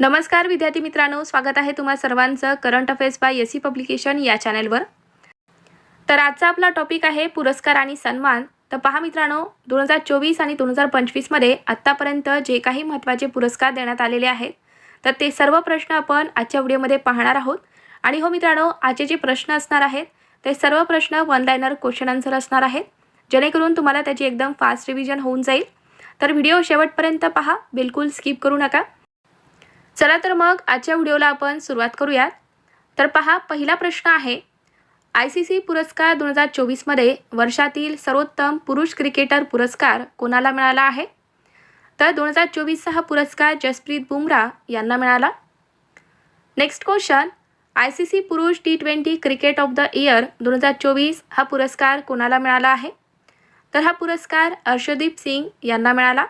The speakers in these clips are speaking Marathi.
नमस्कार विद्यार्थी मित्रांनो. स्वागत आहे तुम्हा सर्वांचं current affairs by S C publication या चॅनेलवर. तर आजचा आपला टॉपिक आहे पुरस्कार आणि सन्मान. तर पहा मित्रांनो दोन हजार चोवीस आणि दोन हजार पंचवीसमध्ये आत्तापर्यंत जे काही महत्त्वाचे पुरस्कार देण्यात आलेले आहेत तर ते सर्व प्रश्न आपण आजच्या व्हिडिओमध्ये पाहणार आहोत. आणि हो मित्रांनो आजचे जे प्रश्न असणार आहेत ते सर्व प्रश्न वन लाईनर क्वेश्चन आन्सर असणार आहेत. जेणेकरून तुम्हाला त्याची एकदम फास्ट रिव्हिजन होऊन जाईल. तर व्हिडिओ शेवटपर्यंत पहा बिलकुल स्किप करू नका. चला तर मग आजच्या व्हिडिओला आपण सुरुवात करूयात. तर पहा पहिला प्रश्न आहे आय सी सी पुरस्कार दोन हजार चोवीसमध्ये वर्षातील सर्वोत्तम पुरुष क्रिकेटर पुरस्कार कोणाला मिळाला आहे? तर दोन हजार चोवीसचा हा पुरस्कार जसप्रीत बुमरा यांना मिळाला. Next question I C C पुरुष T twenty cricket of the year दोन हजार चोवीस हा पुरस्कार कोणाला मिळाला आहे? तर हा पुरस्कार अर्षदीप सिंग यांना मिळाला.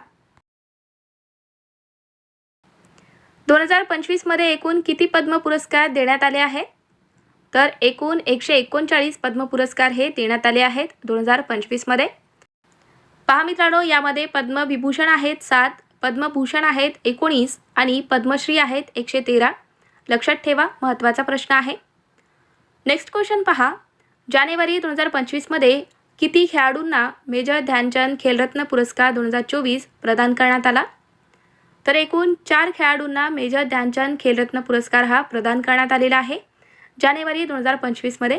दोन हजार पंचवीसमध्ये एकूण किती पद्म पुरस्कार देण्यात आले आहेत? तर एकूण एकशे एकोणचाळीस पद्म पुरस्कार हे देण्यात आले आहेत दोन हजार पंचवीसमध्ये पहा मित्रांनो यामध्ये पद्मविभूषण आहेत सात पद्मभूषण आहेत एकोणीस आणि पद्मश्री आहेत एकशे तेरा. लक्षात ठेवा महत्त्वाचा प्रश्न आहे. नेक्स्ट क्वेश्चन पहा. जानेवारी दोन हजार पंचवीसमध्ये किती खेळाडूंना मेजर ध्यानचंद खेलरत्न पुरस्कार दोन हजार चोवीस प्रदान करण्यात आला? तर एकूण चार खेळाडूंना मेजर ध्यानचंद खेलरत्न पुरस्कार हा प्रदान करण्यात आलेला आहे. जानेवारी दोन हजार पंचवीसमध्ये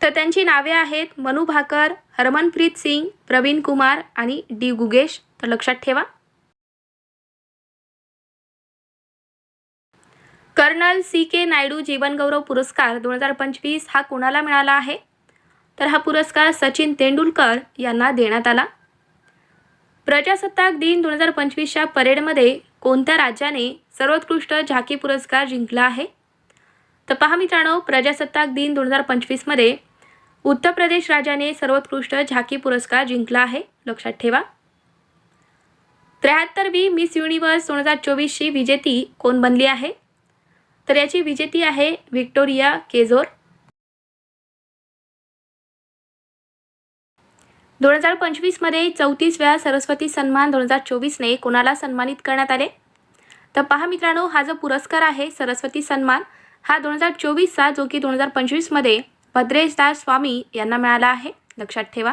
तर त्यांची नावे आहेत मनू भाकर हरमनप्रीत सिंग प्रवीण कुमार आणि डी गुगेश. तर लक्षात ठेवा. कर्नल सी के नायडू जीवनगौरव पुरस्कार दोन हजार पंचवीस हा कोणाला मिळाला आहे? तर हा पुरस्कार सचिन तेंडुलकर यांना देण्यात आला. प्रजासत्ताक दिन दोन हजार पंचवीसच्या परेडमध्ये कोणत्या राज्याने सर्वोत्कृष्ट झाकी पुरस्कार जिंकला आहे? तर पहा मित्रांनो प्रजासत्ताक दिन दोन हजार पंचवीसमध्ये उत्तर प्रदेश राज्याने सर्वोत्कृष्ट झाकी पुरस्कार जिंकला आहे. लक्षात ठेवा. त्र्याहत्तरवी मिस युनिव्हर्स दोन हजार चोवीसची विजेती कोण बनली आहे? तर याची विजेती आहे व्हिक्टोरिया केझोर. दोन हजार पंचवीसमध्ये चौतीस वेळा सरस्वती सन्मान दोन हजार चोवीसने कोणाला सन्मानित करण्यात आले? तर पहा मित्रांनो हा जो पुरस्कार आहे सरस्वती सन्मान हा दोन हजार चोवीसचा जो की दोन हजार पंचवीसमध्ये भद्रेश दास स्वामी यांना मिळाला आहे. लक्षात ठेवा.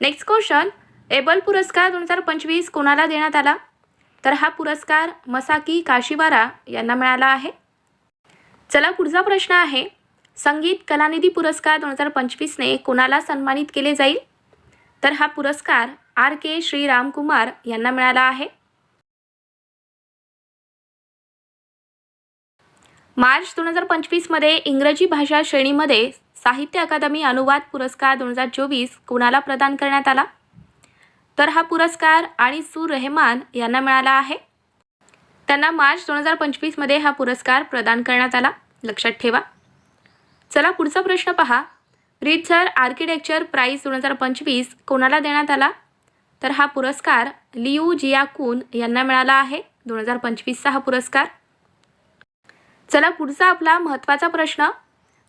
नेक्स्ट क्वेश्चन एबल पुरस्कार दोन हजार पंचवीस कोणाला देण्यात आला? तर हा पुरस्कार मसाकी काशीवारा यांना मिळाला आहे. चला पुढचा प्रश्न आहे. संगीत कलानिधी पुरस्कार दोन हजार पंचवीसने कोणाला सन्मानित केले जाईल? तर हा पुरस्कार आर के श्रीरामकुमार यांना मिळाला आहे. मार्च दोन हजार पंचवीसमध्ये इंग्रजी भाषा श्रेणीमध्ये साहित्य अकादमी अनुवाद पुरस्कार दोन हजार चोवीस कुणाला प्रदान करण्यात आला? तर हा पुरस्कार आणि सुर रेहमान यांना मिळाला आहे. त्यांना मार्च दोन हजार पंचवीसमध्ये हा पुरस्कार प्रदान करण्यात आला. लक्षात ठेवा. चला पुढचा प्रश्न पहा. रिट्झर आर्किटेक्चर प्राईज दोन हजार पंचवीस कोणाला देण्यात आला? तर हा पुरस्कार लियू जियाकून यांना मिळाला आहे. दोन हजार पंचवीसचा हा पुरस्कार. चला पुढचा आपला महत्त्वाचा प्रश्न.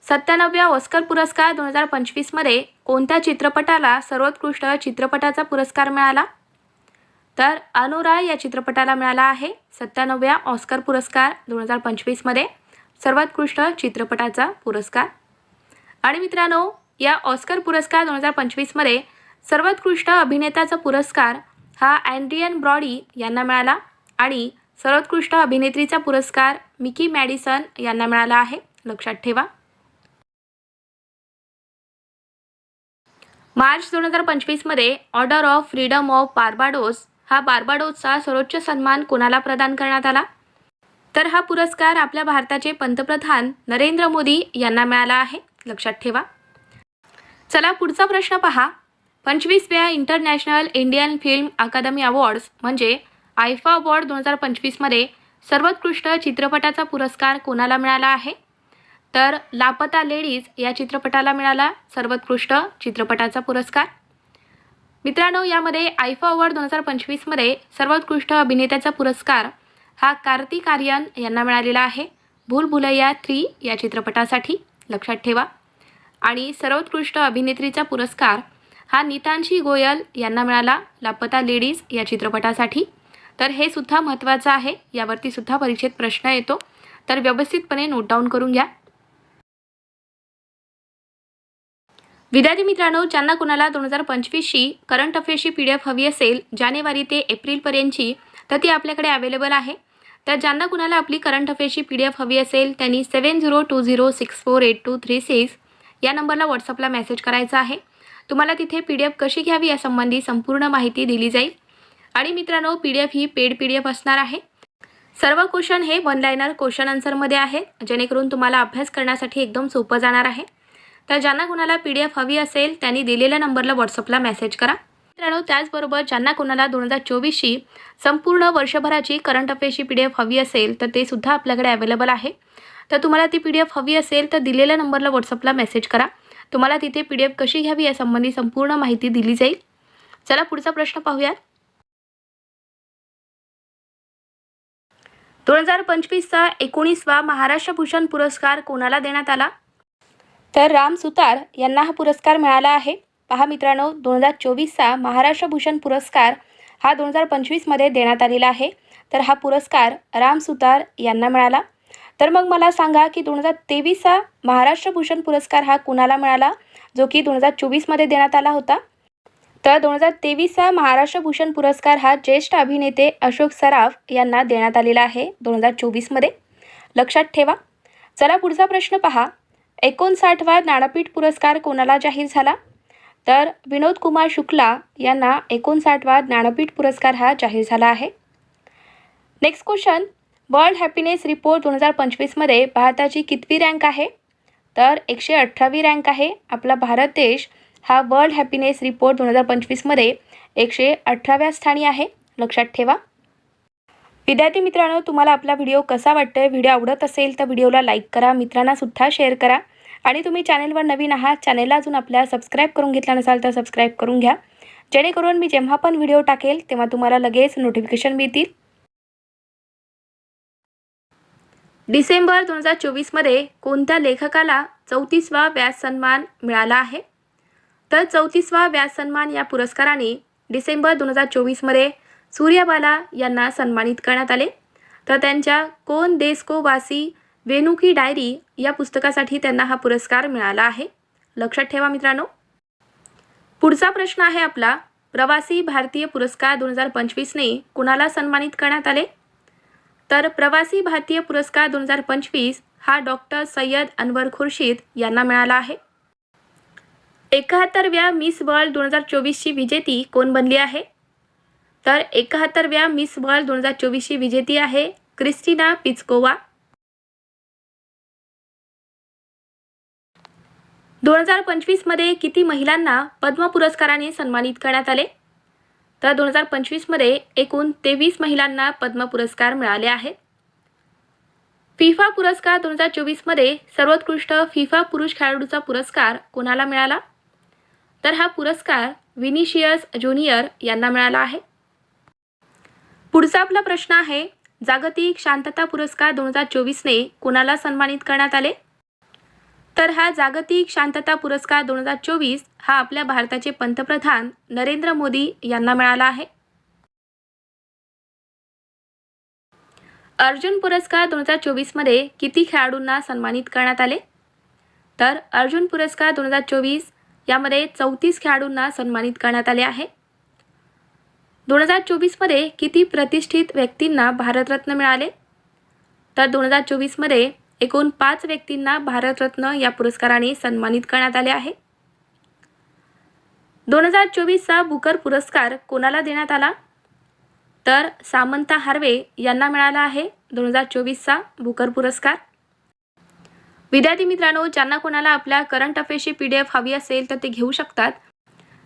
सत्त्याण्णव्या ऑस्कर पुरस्कार दोन हजार पंचवीसमध्ये कोणत्या चित्रपटाला सर्वोत्कृष्ट चित्रपटाचा पुरस्कार मिळाला? तर अनुरा या चित्रपटाला मिळाला आहे. सत्त्याण्णव्या ऑस्कर पुरस्कार दोन हजार पंचवीसमध्ये सर्वोत्कृष्ट चित्रपटाचा पुरस्कार. आणि मित्रांनो या ऑस्कर पुरस्कार दोन हजार पंचवीसमध्ये सर्वोत्कृष्ट अभिनेताचा पुरस्कार हा अँड्रियन ब्रॉडी यांना मिळाला आणि सर्वोत्कृष्ट अभिनेत्रीचा पुरस्कार मिकी मॅडिसन यांना मिळाला आहे. लक्षात ठेवा. मार्च दोन हजार पंचवीसमध्ये order of freedom of Barbados हा बार्बाडोसचा सर्वोच्च सन्मान कोणाला प्रदान करण्यात आला? तर हा पुरस्कार आपल्या भारताचे पंतप्रधान नरेंद्र मोदी यांना मिळाला आहे. लक्षात ठेवा. चला पुढचा प्रश्न पहा. पंचवीसव्या International Indian Film Academy Awards म्हणजे आयफा अवॉर्ड दोन हजार पंचवीसमध्ये सर्वोत्कृष्ट चित्रपटाचा पुरस्कार कोणाला मिळाला आहे? तर लापता लेडीज या चित्रपटाला मिळाला सर्वोत्कृष्ट चित्रपटाचा पुरस्कार. मित्रांनो यामध्ये आयफा अवॉर्ड दोन हजार पंचवीसमध्ये सर्वोत्कृष्ट अभिनेत्याचा पुरस्कार हा कार्तिक आर्यन यांना मिळालेला आहे. भूल भुलैया थ्री या चित्रपटासाठी लक्षात ठेवा. आणि सर्वोत्कृष्ट अभिनेत्रीचा पुरस्कार हा नीतांशी गोयल यांना मिळाला लापता लेडीज या चित्रपटासाठी. तर हे सुद्धा महत्त्वाचं आहे यावरती सुद्धा परीक्षेत प्रश्न येतो. तर व्यवस्थितपणे नोट डाऊन करून घ्या. विद्यार्थी मित्रांनो ज्यांना कुणाला दोन हजार पंचवीसची करंट अफेअर्सची पी डी एफ हवी असेल जानेवारी ते एप्रिलपर्यंतची तर ती आपल्याकडे अवेलेबल आहे. तर ज्यांना कुणाला आपली करंट अफेअर्सची पी डी एफ हवी असेल त्यांनी seven zero two zero six four eight two three six या नंबरला व्हॉट्सअपला मेसेज करायचा आहे. तुम्हाला तिथे पी डी एफ कशी घ्यावी यासंबंधी संपूर्ण माहिती दिली जाईल. आणि मित्रांनो पी डी एफ ही पेड पी डी एफ असणार आहे. सर्व क्वेश्चन हे वन लायनर क्वेश्चन आन्सरमध्ये आहेत जेणेकरून तुम्हाला अभ्यास करण्यासाठी एकदम सोपं जाणार आहे. तर ज्यांना कुणाला पी डी एफ हवी असेल त्यांनी दिलेल्या नंबरला व्हॉट्सअपला मेसेज करा. मित्रांनो त्याचबरोबर ज्यांना कोणाला दोन हजार चोवीसची संपूर्ण वर्षभराची करंट अफेअर्सची पी डी एफ हवी असेल तर ते सुद्धा आपल्याकडे अवेलेबल आहे. तर तुम्हाला ती पी डी एफ हवी असेल तर दिलेल्या नंबरला व्हॉट्सअपला मेसेज करा. तुम्हाला तिथे पी डी एफ कशी घ्यावी यासंबंधी संपूर्ण माहिती दिली जाईल. चला पुढचा प्रश्न पाहूयात. दोन हजार पंचवीसचा एकोणीसवा महाराष्ट्र भूषण पुरस्कार कोणाला देण्यात आला? तर राम सुतार यांना हा पुरस्कार मिळाला आहे. पहा मित्रांनो दोन हजार चोवीसचा महाराष्ट्र भूषण पुरस्कार हा दोन हजार पंचवीसमध्ये देण्यात आलेला आहे. तर हा पुरस्कार राम सुतार यांना मिळाला. तर मग मला सांगा की दोन हजार तेवीसचा महाराष्ट्र भूषण पुरस्कार हा कुणाला मिळाला जो की दोन हजार चोवीसमध्ये देण्यात आला होता? तर दोन हजार तेवीसचा महाराष्ट्र भूषण पुरस्कार हा ज्येष्ठ अभिनेते अशोक सराफ यांना देण्यात आलेला आहे दोन हजार चोवीसमध्ये. लक्षात ठेवा. चला पुढचा प्रश्न पहा. एकोणसाठवा ज्ञानपीठ पुरस्कार कोणाला जाहीर झाला? तर विनोद कुमार शुक्ला यांना एकोणसाठवा ज्ञानपीठ पुरस्कार हा जाहीर झाला आहे. Next question world happiness report दोन हजार पंचवीसमध्ये भारताची कितवी रँक आहे? तर एकशे अठरावी रँक आहे आपला भारत देश. हा वर्ल्ड हॅपीनेस रिपोर्ट दोन हजार पंचवीसमध्ये एकशे अठराव्या स्थानी आहे. लक्षात ठेवा. विद्यार्थी मित्रांनो तुम्हाला आपला व्हिडिओ कसा वाटतोय? व्हिडिओ आवडत असेल तर व्हिडिओला लाईक करा मित्रांनासुद्धा शेअर करा. आणि तुम्ही चॅनेलवर नवीन आहात चॅनेलला अजून आपल्या सबस्क्राईब करून घेतला नसाल तर सबस्क्राईब करून घ्या. जेणेकरून मी जेव्हा पण व्हिडिओ टाकेल तेव्हा तुम्हाला लगेच नोटिफिकेशन मिळतील. डिसेंबर दोन हजार चोवीसमध्ये कोणत्या लेखकाला चौतीसवा व्यास सन्मान मिळाला आहे? तर चौतीसवा व्यास सन्मान या पुरस्काराने डिसेंबर दोन हजार चोवीसमध्ये सूर्यबाला यांना सन्मानित करण्यात आले. तर त्यांच्या कोण देस को वासी वेणू की डायरी या पुस्तकासाठी त्यांना हा पुरस्कार मिळाला आहे. लक्षात ठेवा मित्रांनो. पुढचा प्रश्न आहे आपला. प्रवासी भारतीय पुरस्कार दोन हजार पंचवीसने कुणाला सन्मानित करण्यात आले? तर प्रवासी भारतीय पुरस्कार दोन हजार पंचवीस हा डॉक्टर सय्यद अनवर खुर्शीद यांना मिळाला आहे. एकाहत्तरव्या मिस वर्ल्ड दोन हजार चोवीसची विजेती कोण बनली आहे? तर एकाहत्तरव्या मिस वर्ल्ड दोन हजार चोवीसची विजेती आहे क्रिस्टिना पिचकोवा. दोन हजार पंचवीसमध्ये किती महिलांना पद्म पुरस्काराने सन्मानित करण्यात आले? तर दोन हजार पंचवीसमध्ये एकूण तेवीस महिलांना पद्म पुरस्कार मिळाले आहेत. फिफा पुरस्कार दोन हजार चोवीसमध्ये सर्वोत्कृष्ट फिफा पुरुष खेळाडूचा पुरस्कार कोणाला मिळाला? तर हा पुरस्कार विनिशियस ज्युनियर यांना मिळाला आहे. पुढचा आपला प्रश्न आहे जागतिक शांतता पुरस्कार दोन हजार चोवीसने कोणाला सन्मानित करण्यात आले? तर हा जागतिक शांतता पुरस्कार दोन हजार चोवीस हा आपल्या भारताचे पंतप्रधान नरेंद्र मोदी यांना मिळाला आहे. अर्जुन पुरस्कार दोन हजार चोवीसमध्ये किती खेळाडूंना सन्मानित करण्यात आले? तर अर्जुन पुरस्कार दोन हजार चोवीस यामध्ये चौतीस खेळाडूंना सन्मानित करण्यात आले आहे. दोन हजार चोवीसमध्ये किती प्रतिष्ठित व्यक्तींना भारतरत्न मिळाले? तर दोन हजार चोवीसमध्ये एकूण पाच व्यक्तींना भारतरत्न या पुरस्काराने सन्मानित करण्यात आले आहे. दोन हजार चोवीसचा बुकर पुरस्कार कोणाला देण्यात आला? तर सामंता हार्वे यांना मिळाला आहे दोन हजार चोवीसचा बुकर पुरस्कार. विद्यार्थी मित्रांनो ज्यांना कोणाला आपल्या करंट अफेअर्सची पी डी एफ हवी असेल तर ते घेऊ शकतात.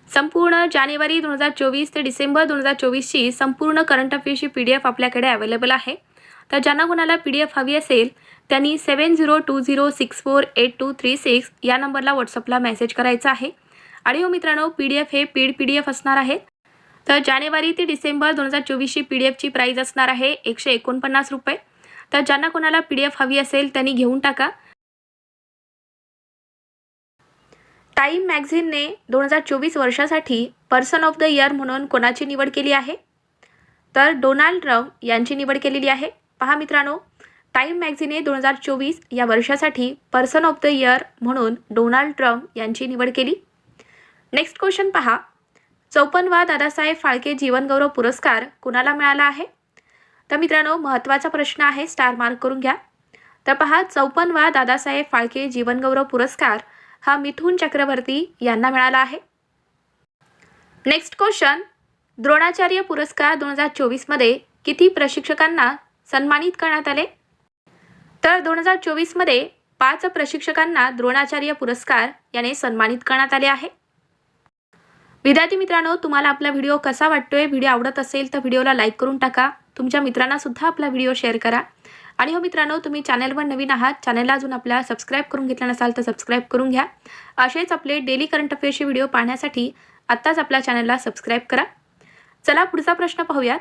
संपूर्ण जानेवारी दोन हजार चोवीस ते डिसेंबर दोन हजार चोवीसची संपूर्ण करंट अफेअर्सची पी डी एफ आपल्याकडे अवेलेबल आहे. तर ज्यांना कोणाला पी डी एफ हवी असेल त्यांनी seven zero two zero six four eight two three six या नंबरला व्हॉट्सअपला मेसेज करायचा आहे. आणि हो मित्रांनो पी डी एफ हे पीड पी डी एफ असणार आहे. तर जानेवारी ते डिसेंबर दोन हजार चोवीसची पी डी एफची प्राईज असणार आहे एकशे एकोणपन्नास रुपये. तर ज्यांना कोणाला पी डी एफ हवी असेल त्यांनी घेऊन टाका. टाईम मॅगझिनने दोन हजार चोवीस वर्षासाठी पर्सन ऑफ द इयर म्हणून कोणाची निवड केली आहे? तर डोनाल्ड ट्रम्प यांची निवड केलेली आहे. पहा मित्रांनो टाईम मॅगझिने दोन हजार चोवीस या वर्षासाठी पर्सन ऑफ द इयर म्हणून डोनाल्ड ट्रम्प यांची निवड केली. नेक्स्ट क्वेश्चन पहा. चौपन्नवा दादासाहेब फाळके जीवनगौरव पुरस्कार कुणाला मिळाला आहे? तर मित्रांनो महत्त्वाचा प्रश्न आहे स्टार मार्क करून घ्या. तर पहा चौपन्नवा दादासाहेब फाळके जीवनगौरव पुरस्कार हा मिथून चक्रवर्ती यांना मिळाला आहे. Next question. द्रोणाचार्य पुरस्कार दोन हजार चोवीसमध्ये किती प्रशिक्षकांना सन्मानित करण्यात आले? तर दोन हजार चोवीसमध्ये पाच प्रशिक्षकांना द्रोणाचार्य पुरस्कार याने सन्मानित करण्यात आले आहे. विद्यार्थी मित्रांनो तुम्हाला आपला व्हिडिओ कसा वाटतोय व्हिडिओ आवडत असेल तर व्हिडिओला लाईक करून टाका तुमच्या मित्रांना सुद्धा आपला व्हिडिओ शेअर करा. आणि हो मित्रांनो तुम्ही चॅनलवर नवीन आहात चॅनलला अजून आपल्या सबस्क्राईब करून घेतला नसाल तर सबस्क्राईब करून घ्या. असेच आपले डेली करंट अफेअर्सचे व्हिडिओ पाहण्यासाठी आत्ताच आपल्या चॅनलला सबस्क्राईब करा. चला पुढचा प्रश्न पाहूयात.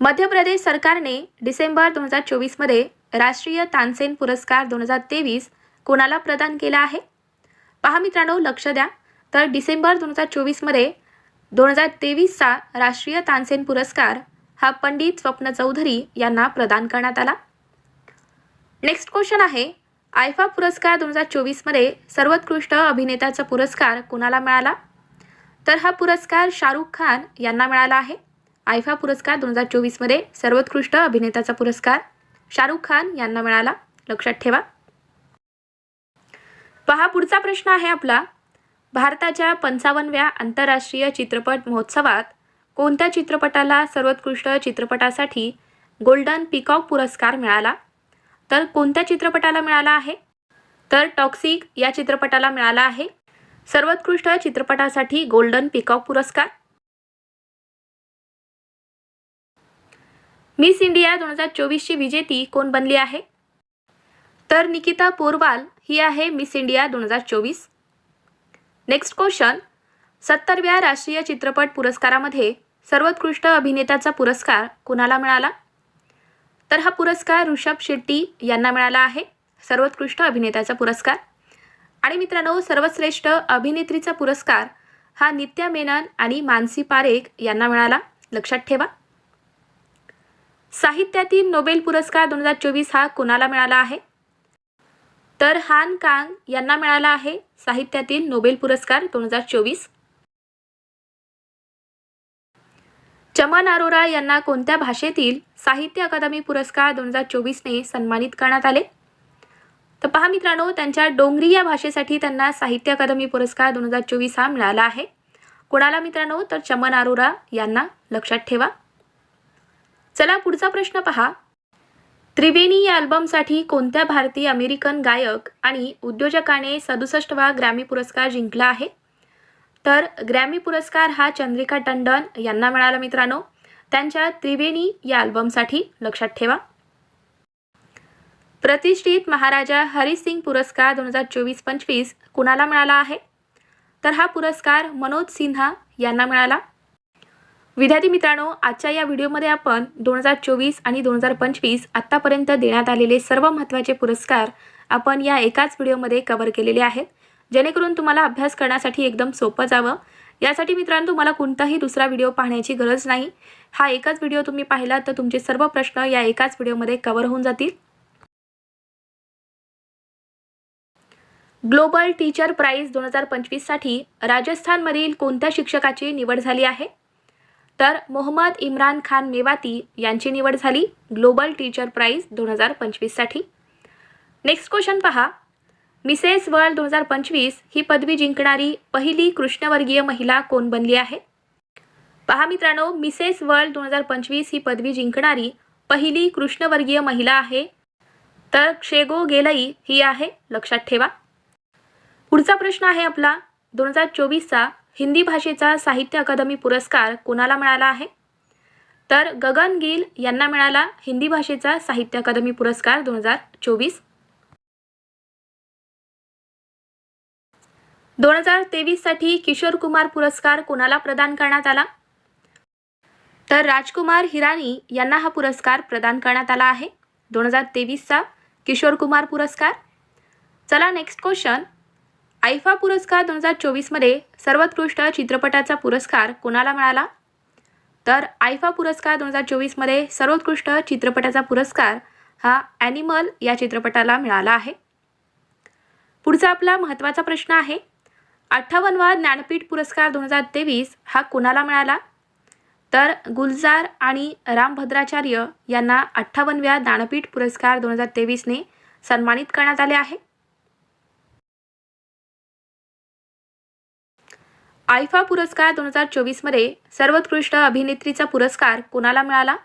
मध्य प्रदेश सरकारने डिसेंबर दोन हजार चोवीसमध्ये राष्ट्रीय तानसेन पुरस्कार दोन हजार तेवीस कोणाला प्रदान केला आहे? पहा मित्रांनो लक्ष द्या. तर डिसेंबर दोन हजार चोवीसमध्ये दोन हजार तेवीसचा राष्ट्रीय तानसेन पुरस्कार हा पंडित स्वप्न चौधरी यांना प्रदान करण्यात आला. नेक्स्ट क्वेश्चन आहे आयफा पुरस्कार दोन हजार चोवीसमध्ये सर्वोत्कृष्ट अभिनेत्याचा पुरस्कार कुणाला मिळाला? तर हा पुरस्कार शाहरुख खान यांना मिळाला आहे. आयफा पुरस्कार दोन हजार चोवीसमध्ये सर्वोत्कृष्ट अभिनेत्याचा पुरस्कार. शाहरुख खान यांना मिळाला. लक्षात ठेवा. पहा पुढचा प्रश्न आहे आपला. भारताच्या पंचावन्नव्या आंतरराष्ट्रीय चित्रपट महोत्सवात कोणत्या चित्रपटाला सर्वोत्कृष्ट चित्रपटासाठी गोल्डन पिकॉक पुरस्कार मिळाला? तर कोणत्या चित्रपटाला मिळाला आहे? तर टॉक्सिक या चित्रपटाला मिळाला आहे. सर्वोत्कृष्ट चित्रपटासाठी गोल्डन पिकॉक पुरस्कार. मिस इंडिया दोन हजार चोवीसची विजेती कोण बनली आहे? तर निकिता पोरवाल ही आहे मिस इंडिया दोन हजार चोवीस. नेक्स्ट क्वेश्चन सत्तरव्या राष्ट्रीय चित्रपट पुरस्कारामध्ये सर्वोत्कृष्ट अभिनेत्याचा पुरस्कार कुणाला मिळाला? तर हा पुरस्कार ऋषभ शेट्टी यांना मिळाला आहे सर्वोत्कृष्ट अभिनेत्याचा पुरस्कार. आणि मित्रांनो सर्वश्रेष्ठ अभिनेत्रीचा पुरस्कार हा नित्या मेनन आणि मानसी पारेख यांना मिळाला. लक्षात ठेवा. साहित्यातील नोबेल पुरस्कार दोन हजार चोवीस हा कोणाला मिळाला आहे? तर हान कांग यांना मिळाला आहे साहित्यातील नोबेल पुरस्कार दोन हजार चोवीस. चमन अरोरा यांना कोणत्या भाषेतील साहित्य अकादमी पुरस्कार दोन हजार चोवीसने सन्मानित करण्यात आले? तर पहा मित्रांनो त्यांच्या डोंगरी या भाषेसाठी त्यांना साहित्य अकादमी पुरस्कार दोन हजार चोवीस हा मिळाला आहे. कोणाला मित्रांनो? तर चमन अरोरा यांना लक्षात ठेवा. चला पुढचा प्रश्न पहा. त्रिवेणी या अल्बमसाठी कोणत्या भारतीय अमेरिकन गायक आणि उद्योजकाने सदुसष्टवा ग्रॅमी पुरस्कार जिंकला आहे? तर ग्रॅमी पुरस्कार हा चंद्रिका टंडन यांना मिळाला मित्रांनो. त्यांच्या त्रिवेणी या अल्बमसाठी लक्षात ठेवा. प्रतिष्ठित महाराजा हरिसिंग पुरस्कार दोन हजार चोवीस पंचवीस कुणाला मिळाला आहे? तर हा पुरस्कार मनोज सिन्हा यांना मिळाला. विद्यार्थी मित्रांनो आजच्या या व्हिडिओमध्ये आपण दोन हजार चोवीस आणि दोन हजार पंचवीस आत्तापर्यंत देण्यात आलेले सर्व महत्त्वाचे पुरस्कार आपण या एकाच व्हिडिओमध्ये कव्हर केलेले आहेत. जेणेकरून तुम्हाला अभ्यास करण्यासाठी एकदम सोपं जावं. यासाठी मित्रांनो तुम्हाला कोणताही दुसरा व्हिडिओ पाहण्याची गरज नाही. हा एकच व्हिडिओ तुम्ही पाहिला तर तुमचे सर्व प्रश्न या एकाच व्हिडिओमध्ये कव्हर होऊन जातील. ग्लोबल टीचर प्राईज दोन हजार पंचवीससाठी राजस्थानमधील कोणत्या शिक्षकाची निवड झाली आहे? तर मोहम्मद इम्रान खान मेवाती यांची निवड झाली. ग्लोबल टीचर प्राईज दोन हजार पंचवीससाठी नेक्स्ट क्वेश्चन पहा. मिसेस वर्ल्ड दोन हजार पंचवीस ही पदवी जिंकणारी पहिली कृष्णवर्गीय महिला कोण बनली आहे? पहा मित्रांनो मिसेस वर्ल्ड दोन हजार पंचवीस ही पदवी जिंकणारी पहिली कृष्णवर्गीय महिला आहे. तर क्षेगो गेलई ही आहे लक्षात ठेवा. पुढचा प्रश्न आहे आपला. दोन हजार चोवीसचा हिंदी भाषेचा साहित्य अकादमी पुरस्कार कोणाला मिळाला आहे? तर गगन गिल यांना मिळाला हिंदी भाषेचा साहित्य अकादमी पुरस्कार दोन हजार चोवीस. दोन हजार तेवीससाठी किशोर कुमार पुरस्कार कोणाला प्रदान करण्यात आला? तर राजकुमार हिरानी यांना हा पुरस्कार प्रदान करण्यात आला आहे. दोन हजार तेवीसचा किशोर कुमार पुरस्कार. चला नेक्स्ट क्वेश्चन आयफा पुरस्कार दोन हजार चोवीसमध्ये सर्वोत्कृष्ट चित्रपटाचा पुरस्कार कोणाला मिळाला? तर आयफा पुरस्कार दोन हजार चोवीसमध्ये सर्वोत्कृष्ट चित्रपटाचा पुरस्कार हा ॲनिमल या चित्रपटाला मिळाला आहे. पुढचा आपला महत्त्वाचा प्रश्न आहे अठ्ठावन्नवा ज्ञानपीठ पुरस्कार दोन हजार तेवीस हा कोणाला मिळाला? तर गुलजार आणि रामभद्राचार्य यांना अठ्ठावन्नव्या ज्ञानपीठ पुरस्कार दोन हजार तेवीसने सन्मानित करण्यात आले आहे. आयफा पुरस्कार दोन हजार चोवीसमध्ये सर्वोत्कृष्ट अभिनेत्रीचा पुरस्कार कोणाला मिळाला?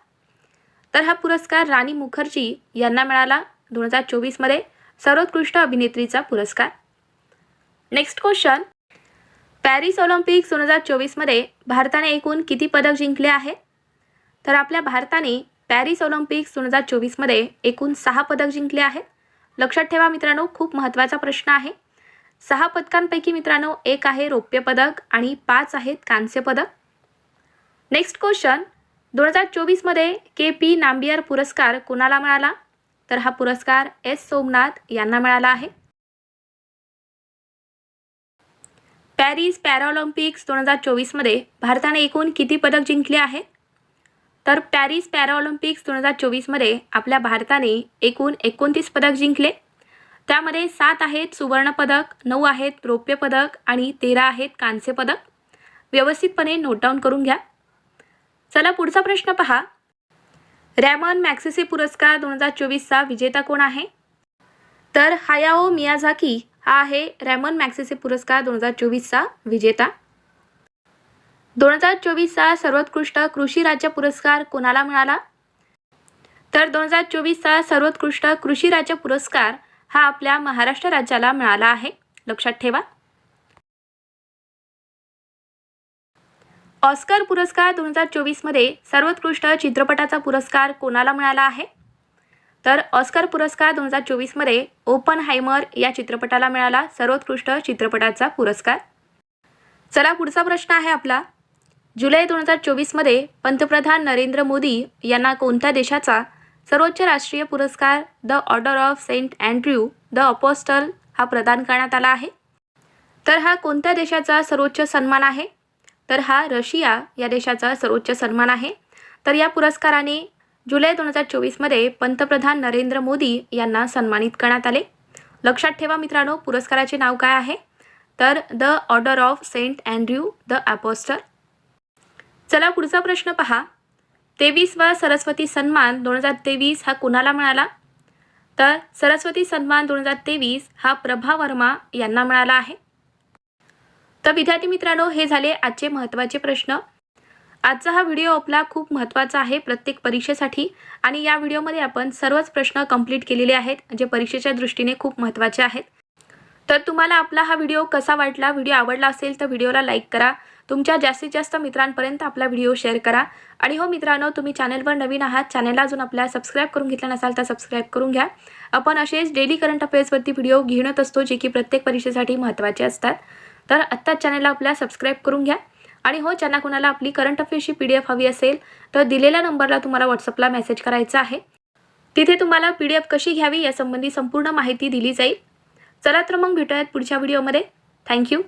तर हा पुरस्कार राणी मुखर्जी यांना मिळाला दोन हजार चोवीसमध्ये सर्वोत्कृष्ट अभिनेत्रीचा पुरस्कार. नेक्स्ट क्वेश्चन पॅरिस ऑलिम्पिक्स दोन हजार चोवीसमध्ये भारताने एकूण किती पदक जिंकले आहे? तर आपल्या भारताने पॅरिस ऑलिम्पिक्स दोन हजार चोवीसमध्ये एकूण सहा पदक जिंकले आहेत लक्षात ठेवा मित्रांनो खूप महत्त्वाचा प्रश्न आहे. सहा पदकांपैकी मित्रांनो एक आहे रौप्य पदक आणि पाच आहेत कांस्य पदक. नेक्स्ट क्वेश्चन दोन हजार चोवीसमध्ये के पी नांबियर पुरस्कार कोणाला मिळाला? तर हा पुरस्कार एस सोमनाथ यांना मिळाला आहे. पॅरिस पॅराऑलिम्पिक्स दोन हजार चोवीसमध्ये भारताने एकूण किती पदक जिंकले आहे? तर पॅरिस पॅराऑलिम्पिक्स दोन हजार चोवीसमध्ये आपल्या भारताने एकूण एकोणतीस पदक जिंकले. त्यामध्ये सात आहेत सुवर्णपदक नऊ आहेत रौप्य पदक आणि तेरा आहेत कांस्य पदक. व्यवस्थितपणे नोट डाऊन करून घ्या. चला पुढचा प्रश्न पहा. रॅमन मॅक्सेसे पुरस्कार दोन हजार चोवीसचा विजेता कोण आहे? तर हायाओ मियाझाकी हा आहे रॅमन मॅक्सेसे पुरस्कार दोन हजार चोवीसचा विजेता. दोन हजार चोवीसचा सर्वोत्कृष्ट कृषी राज्य पुरस्कार कोणाला मिळाला? तर दोन हजार चोवीसचा सर्वोत्कृष्ट कृषी राज्य पुरस्कार हा आपल्या महाराष्ट्र राज्याला मिळाला आहे. लक्षात ठेवा. ऑस्कर पुरस्कार दोन हजार चोवीसमध्ये सर्वोत्कृष्ट चित्रपटाचा पुरस्कार कोणाला मिळाला आहे? तर ऑस्कर पुरस्कार दोन हजार चोवीसमध्ये ओपन हायमर या चित्रपटाला मिळाला सर्वोत्कृष्ट चित्रपटाचा पुरस्कार. चला पुढचा प्रश्न आहे आपला. जुलै दोन हजार चोवीसमध्ये पंतप्रधान नरेंद्र मोदी यांना कोणत्या देशाचा सर्वोच्च राष्ट्रीय पुरस्कार the order of Saint Andrew the apostle हा प्रदान करण्यात आला आहे. तर हा कोणत्या देशाचा सर्वोच्च सन्मान आहे? तर हा रशिया या देशाचा सर्वोच्च सन्मान आहे. तर या पुरस्काराने जुलै दोन हजार चोवीसमध्ये पंतप्रधान नरेंद्र मोदी यांना सन्मानित करण्यात आले. लक्षात ठेवा मित्रांनो पुरस्काराचे नाव काय आहे? तर the order of Saint Andrew the apostle चला पुढचा प्रश्न पहा. तेवीसवा सरस्वती सन्मान दोन हजार तेवीस हा कुणाला मिळाला? तर सरस्वती सन्मान दोन हजार तेवीस हा प्रभा वर्मा यांना मिळाला आहे. तर विद्यार्थी मित्रांनो हे झाले आजचे महत्त्वाचे प्रश्न. आजचा हा व्हिडिओ आपला खूप महत्त्वाचा आहे प्रत्येक परीक्षेसाठी आणि या व्हिडिओमध्ये आपण सर्वच प्रश्न कंप्लीट केलेले आहेत जे परीक्षेच्या दृष्टीने खूप महत्त्वाचे आहेत. तर तुम्हाला आपला हा व्हिडिओ कसा वाटला व्हिडिओ आवडला असेल तर व्हिडिओला लाईक करा तुमच्या जास्तीत जास्त मित्रांपर्यंत आपला व्हिडिओ शेअर करा. आणि हो मित्रांनो तुम्ही चॅनलवर नवीन आहात चॅनलला अजून आपल्या सबस्क्राईब करून घेतलं नसाल तर सबस्क्राईब करून घ्या. आपण असेच डेली करंट अफेअर्सवरती व्हिडिओ घेणत असतो जे की प्रत्येक परीक्षेसाठी महत्त्वाचे असतात. तर आत्ताच चॅनलला आपल्या सबस्क्राईब करून घ्या. आणि हो ज्यांना कोणाला आपली करंट अफेअर्सची पी डी एफ हवी असेल तर दिलेल्या नंबरला तुम्हाला व्हॉट्सअपला मेसेज करायचा आहे. तिथे तुम्हाला पी डी एफ कशी घ्यावी यासंबंधी संपूर्ण माहिती दिली जाईल. चला तर मग भेटूयात पुढच्या व्हिडिओमध्ये थँक्यू